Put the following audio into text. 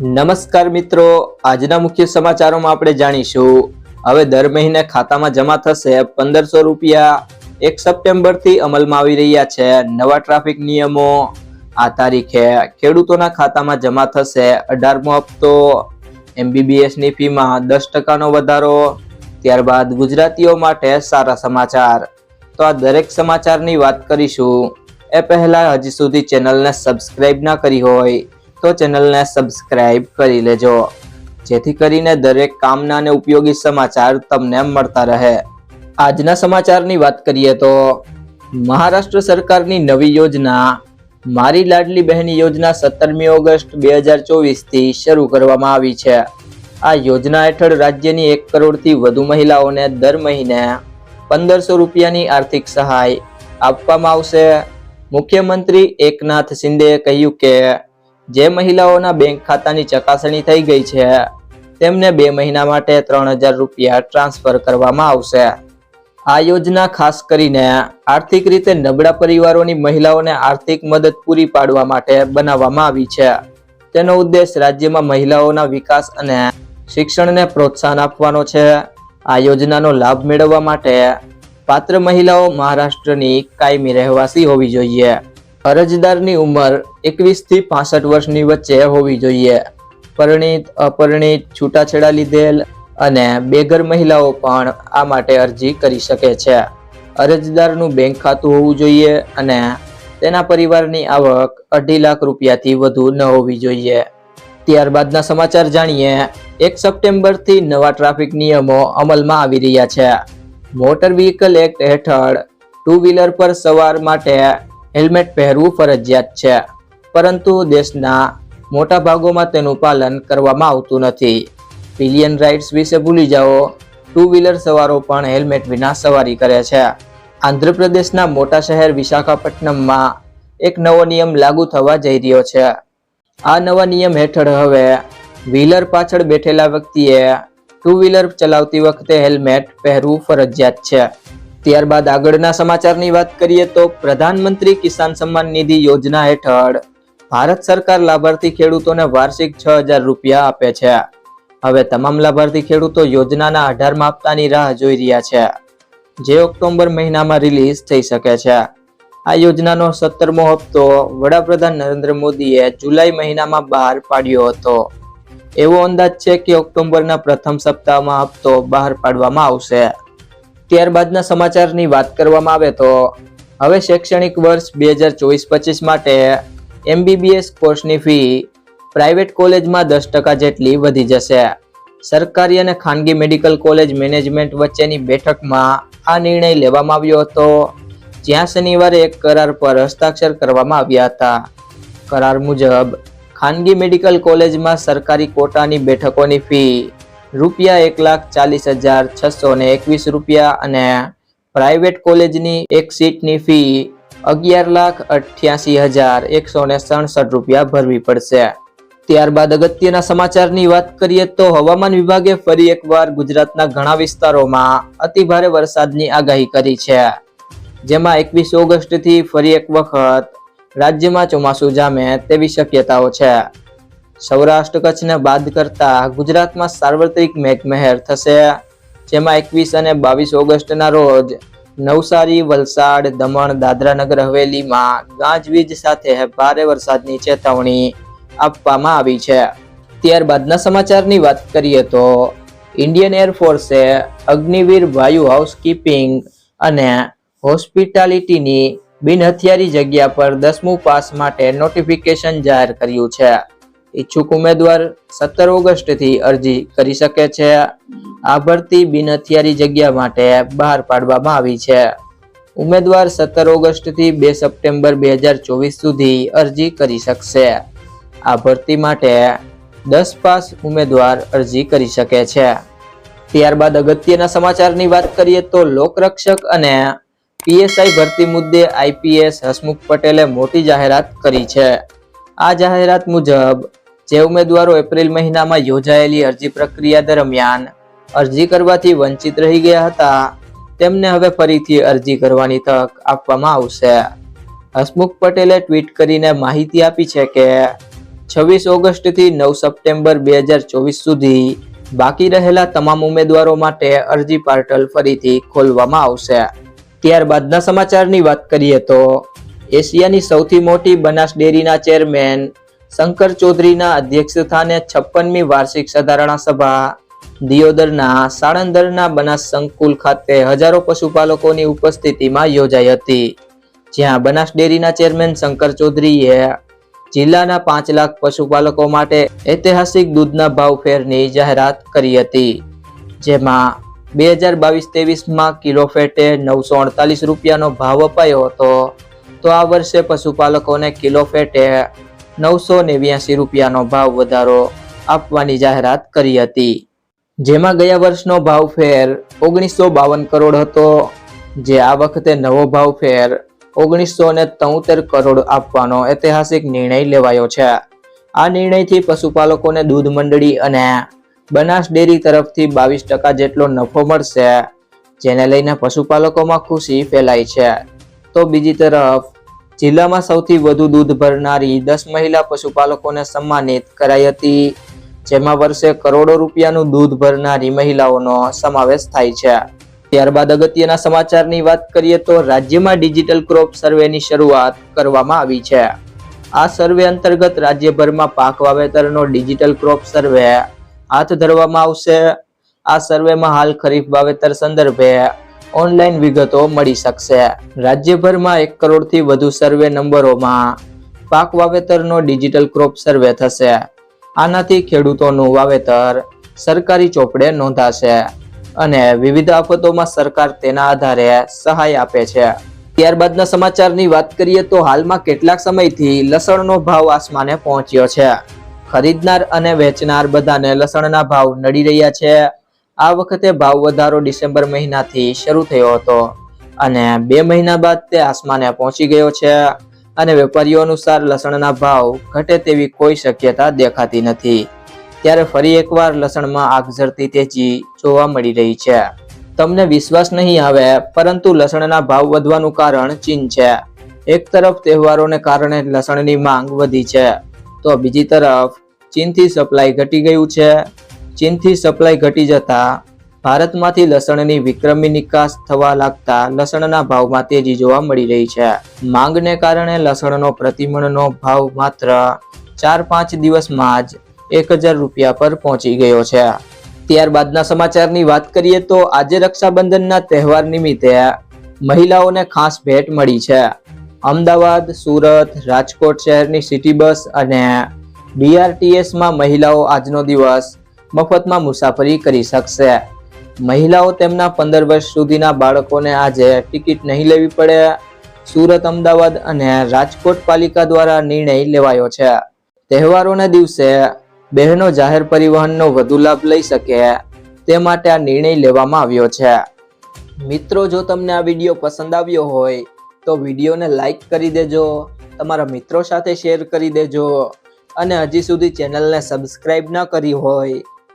નમસ્કાર મિત્રો. આજના મુખ્ય સમાચારોમાં આપણે જાણીશું. હવે દર મહિને ખાતામાં જમા થશે પંદરસો રૂપિયા. એક સપ્ટેમ્બરથી અમલમાં આવી રહ્યા છે નવા ટ્રાફિક નિયમો. આ તારીખે ખેડૂતોના ખાતામાં જમા થશે અઢારમો હપ્તો. એમબીબીએસની ફીમાં દસ ટકાનો વધારો. ત્યારબાદ ગુજરાતીઓ માટે સારા સમાચાર. તો આ દરેક સમાચારની વાત કરીશું. એ પહેલાં હજી સુધી ચેનલને સબસ્ક્રાઈબ ના કરી હોય તો ચેનલને સબસ્ક્રાઇબ કરી લેજો. જેથી કરીને દરેક કામના અને ઉપયોગી સમાચાર તમને મળતા રહે. આજના સમાચારની વાત કરીએ તો, મહારાષ્ટ્ર સરકારની નવી યોજના, મારી લાડલી બહેન યોજના સત્તરમી ઓગસ્ટ બે હજાર ચોવીસથી શરૂ કરવામાં આવી છે. આ યોજના હેઠળ રાજ્યની એક કરોડથી વધુ મહિલાઓને દર મહિને પંદરસો રૂપિયાની આર્થિક સહાય આપવામાં આવશે. મુખ્યમંત્રી એકનાથ શિંદેએ કહ્યું કે જે મહિલાઓના બેંક ખાતાની ચકાસણી થઈ ગઈ છે, તેમને બે મહિના માટે ત્રણ હજાર રૂપિયા ટ્રાન્સફર કરવામાં આવશે. આ યોજના ખાસ કરીને આર્થિક રીતે નબળા પરિવારોની મહિલાઓને આર્થિક મદદ પૂરી પાડવા માટે બનાવવામાં આવી છે. તેનો ઉદ્દેશ રાજ્યમાં મહિલાઓના વિકાસ અને શિક્ષણને પ્રોત્સાહન આપવાનો છે. આ યોજનાનો લાભ મેળવવા માટે પાત્ર મહિલાઓ મહારાષ્ટ્રની કાયમી રહેવાસી હોવી જોઈએ. અરજદારની ઉંમર એકવીસથી પાસઠ વર્ષની વચ્ચે હોવી જોઈએ. પરિણિત, અપરિણિત, છૂટાછેડા લીધેલ અને બેઘર મહિલાઓ પણ આ માટે અરજી કરી શકે છે. અરજદારનું બેંક ખાતું હોવું જોઈએ અને તેના પરિવારની આવક અઢી લાખ રૂપિયાથી વધુ ન હોવી જોઈએ. ત્યારબાદના સમાચાર જાણીએ. એક સપ્ટેમ્બરથી નવા ટ્રાફિક નિયમો અમલમાં આવી રહ્યા છે. મોટર વ્હીકલ એક્ટ હેઠળ ટુ વ્હીલર પર સવાર માટે હેલ્મેટ પહેરવું ફરજિયાત છે. પરંતુ દેશના મોટા ભાગોમાં તેનું પાલન કરવામાં આવતું નથી. પિલિયન રાઇડ્સ વિશે ભૂલી જાઓ. ટુ વ્હીલર સવારો પણ હેલ્મેટ વિના સવારી કરે છે. આંધ્રપ્રદેશના મોટા શહેર વિશાખાપટ્ટનમમાં એક નવો નિયમ લાગુ થવા જઈ રહ્યો છે. આ નવા નિયમ હેઠળ હવે વ્હીલર પાછળ બેઠેલા વ્યક્તિએ ટુ વ્હીલર ચલાવતી વખતે હેલ્મેટ પહેરવું ફરજિયાત છે. ત્યારબાદ આગળના સમાચારની વાત કરીએ તો પ્રધાનમંત્રી કિસાન સન્માન નિધિ યોજના હેઠળ ભારત સરકાર લાભાર્થી ખેડૂતોને વાર્ષિક છ હજાર રૂપિયા આપે છે. હવે તમામ લાભાર્થી ખેડૂતો યોજનાના અઢારમા હપ્તાની રાહ જોઈ રહ્યા છે. જે ઓક્ટોબર મહિનામાં રિલીઝ થઈ શકે છે. આ યોજનાનો સત્તરમો હપ્તો વડાપ્રધાન નરેન્દ્ર મોદીએ જુલાઈ મહિનામાં બહાર પાડ્યો હતો. એવો અંદાજ છે કે ઓક્ટોબરના પ્રથમ સપ્તાહમાં હપ્તો બહાર પાડવામાં આવશે. ત્યારબાદના સમાચારની વાત કરવામાં આવે તો હવે શૈક્ષણિક વર્ષ બે હજાર ચોવીસ પચીસ માટે એમબીબીએસ કોર્સની ફી પ્રાઇવેટ કોલેજમાં દસ ટકા જેટલી વધી જશે. સરકારી અને ખાનગી મેડિકલ કોલેજ મેનેજમેન્ટ વચ્ચેની બેઠકમાં આ નિર્ણય લેવામાં આવ્યો હતો, જ્યાં શનિવારે એક કરાર પર હસ્તાક્ષર કરવામાં આવ્યા હતા. કરાર મુજબ, ખાનગી મેડિકલ કોલેજમાં સરકારી કોટાની બેઠકોની ફી રૂપિયા એક લાખ ચાલીસ હજાર છસો ને એકવીસ રૂપિયા અને પ્રાઇવેટ કોલેજની એક સીટની ફી અગિયાર લાખ અઠ્યાસી હજાર એકસો ને સડસઠ રૂપિયા ભરવી પડશે. ત્યારબાદ અગત્યના સમાચારની વાત કરીએ તો હવામાન વિભાગે ફરી એકવાર ગુજરાતના ઘણા વિસ્તારોમાં અતિભારે વરસાદની આગાહી કરી છે. જેમાં એકવીસ ઓગસ્ટથી ફરી એક વખત રાજ્યમાં ચોમાસું જામે તેવી શક્યતાઓ છે. સૌરાષ્ટ્ર કચ્છને બાદ કરતા ગુજરાતમાં સાર્વત્રિક મેઘમહેર થશે. જેમાં એકવીસ અને બાવીસ ઓગસ્ટના રોજ નવસારી, વલસાડ, દમણ દાદરા નગર હવેલીમાં ગાજવીજ સાથે ભારે વરસાદની ચેતવણી આપવામાં આવી છે. ત્યારબાદના સમાચારની વાત કરીએ તો ઇન્ડિયન એરફોર્સે અગ્નિવીર વાયુ હાઉસકીપિંગ અને હોસ્પિટાલિટીની બિન હથિયારી જગ્યા પર દસમું પાસ માટે નોટિફિકેશન જાહેર કર્યું છે. ઈચ્છુક ઉમેદવાર સત્તર ઓગસ્ટથી અરજી કરી શકે છે. આ ભરતી બિન હથિયારી જગ્યા માટે બહાર પાડવામાં આવી છે. ઉમેદવાર સત્તર ઓગસ્ટથી બે સપ્ટેમ્બર બે હજાર ચોવીસ સુધી અરજી કરી શકશે. આ ભરતી માટે દસ પાસ ઉમેદવાર અરજી કરી શકે છે. ત્યારબાદ અગત્યના સમાચારની વાત કરીએ તો લોકરક્ષક અને પીએસઆઈ ભરતી મુદ્દે આઈપીએસ હસમુખ પટેલે મોટી જાહેરાત કરી છે. આ જાહેરાત મુજબ જે ઉમેદવારો એપ્રિલ મહિનામાં યોજાયેલી અરજી પ્રક્રિયા દરમિયાન અરજી કરવાથી વંચિત રહી ગયા હતા. તેમને હવે ફરીથી અરજી કરવાની તક આપવામાં આવશે. હસમુખ પટેલે ટ્વીટ કરીને માહિતી આપી છે કે છવ્વીસ ઓગસ્ટથી નવ સપ્ટેમ્બર બે હજાર ચોવીસ સુધી બાકી રહેલા તમામ ઉમેદવારો માટે અરજી પોર્ટલ ફરીથી ખોલવામાં આવશે. ત્યારબાદના સમાચારની વાત કરીએ તો એશિયાની સૌથી મોટી બનાસ ડેરીના ચેરમેન શંકર ચૌધરીના અધ્યક્ષસ્થાને છપ્પનમી વાર્ષિક સાધારણા સભા. દિયોદરના સાળંદરના બનાસ સંકુલ ખાતે હજારો પશુપાલકોની ઉપસ્થિતિમાં યોજાઈ હતી. જ્યાં બનાસ ડેરીના ચેરમેન શંકર ચૌધરીએ જિલ્લાના પાંચ લાખ પશુપાલકો માટે ઐતિહાસિક દૂધના ભાવ ફેરની જાહેરાત કરી હતી. જેમાં બે હજાર બાવીસ ત્રેવીસમાં કિલો ફેટે નવસો અડતાલીસ રૂપિયાનો ભાવ અપાયો હતો. તો આ વર્ષે પશુપાલકોને કિલો ફેટે નવસો નેવ્યાસી રૂપિયાનો ભાવ વધારો આપવાની જાહેરાત કરી હતી. જેમાં ગયા વર્ષનો ભાવ ફેર ઓગણીસો બાવન કરોડ હતો. જે આ વખતે નવો ભાવ ફેર ઓગણીસો ને કરોડ આપવાનો ઐતિહાસિક નિર્ણય લેવાયો છે. આ નિર્ણયથી પશુપાલકોને દૂધ મંડળી અને બનાસ ડેરી તરફથી બાવીસ ટકા જેટલો નફો મળશે, જેને લઈને પશુપાલકોમાં ખુશી ફેલાઈ છે. તો બીજી તરફ જિલ્લામાં સૌથી વધુ દૂધ ભરનારી દસ મહિલા પશુપાલકોને સન્માનિત કરાઈ હતી. જેમાં વર્ષે કરોડો રૂપિયાનું દૂધ ભરનારી મહિલાઓનો સમાવેશ થાય છે. ત્યારબાદ અગત્યના સમાચારની વાત કરીએ તો રાજ્યમાં ડિજિટલ ક્રોપ સર્વેની શરૂઆત કરવામાં આવી છે. આ સર્વે અંતર્ગત રાજ્યભરમાં પાક વાવેતરનો ડિજિટલ ક્રોપ સર્વે હાથ ધરવામાં આવશે. આ સર્વેમાં હાલ ખરીફ વાવેતર સંદર્ભે ઓનલાઈન વિગતો મળી શકશે. રાજ્યભરમાં એક કરોડથી વધુ સર્વે નંબરોમાં પાક વાવેતરનો ડિજિટલ ક્રોપ સર્વે થશે. આનાથી ખેડૂતોનું વાવેતર સરકારી ચોપડે નોંધાશે અને વિવિધ આફતોમાં સરકાર તેના આધારે સહાય આપે છે. ત્યારબાદના સમાચારની વાત કરીએ તો હાલમાં કેટલાક સમયથી લસણનો ભાવ આસમાને પહોંચ્યો છે. ખરીદનાર અને વેચનાર બધાને લસણના ભાવ નડી રહ્યા છે. આ વખતે ભાવ વધારો ડિસેમ્બર મહિનાથી શરૂ થયો હતો અને બે મહિના બાદ તે આસમાને પહોંચી ગયો છે અને વેપારીઓ અનુસાર લસણના ભાવ ઘટે તેવી કોઈ શક્યતા દેખાતી નથી. ત્યારે ફરી એકવાર લસણમાં આગ ઝરતી તેજી જોવા મળી રહી છે. તમને વિશ્વાસ નહીં આવે, પરંતુ લસણના ભાવ વધવાનું કારણ ચીન છે. એક તરફ તહેવારોને કારણે લસણની માંગ વધી છે, તો બીજી તરફ ચીનથી સપ્લાય ઘટી ગયું છે. ચીનથી સપ્લાય ઘટી જતા ભારતમાંથી લસણની વિક્રમી નિકાસ થવા લાગતા લસણના ભાવમાં તેજી જોવા મળી રહી છે. માંગને કારણે લસણનો પ્રતિમણનો ભાવ માત્ર ચાર પાંચ દિવસમાં જ એક હજાર રૂપિયા પર પહોંચી ગયો છે. ત્યારબાદના સમાચારની વાત કરીએ તો આજે રક્ષાબંધનના તહેવાર નિમિત્તે મહિલાઓને ખાસ ભેટ મળી છે. અમદાવાદ, સુરત, રાજકોટ શહેરની સિટી બસ અને બીઆરટીએસમાં મહિલાઓ આજનો દિવસ મફતમાં મુસાફરી કરી શકશે. મહિલાઓ તેમના પંદર વર્ષ સુધીના બાળકોને આજે ટિકિટ નહીં લેવી પડે. સુરત, અમદાવાદ અને રાજકોટ પાલિકા દ્વારા નિર્ણય લેવાયો છે. તહેવારોના દિવસે બહેનો જાહેર પરિવહનનો વધુ લાભ લઈ શકે તે માટે આ નિર્ણય લેવામાં આવ્યો છે. મિત્રો, જો તમને આ વીડિયો પસંદ આવ્યો હોય, તો વિડીયોને લાઈક કરી દેજો, તમારા મિત્રો સાથે શેર કરી દેજો અને હજી સુધી ચેનલને સબસ્ક્રાઈબ ન કરી હોય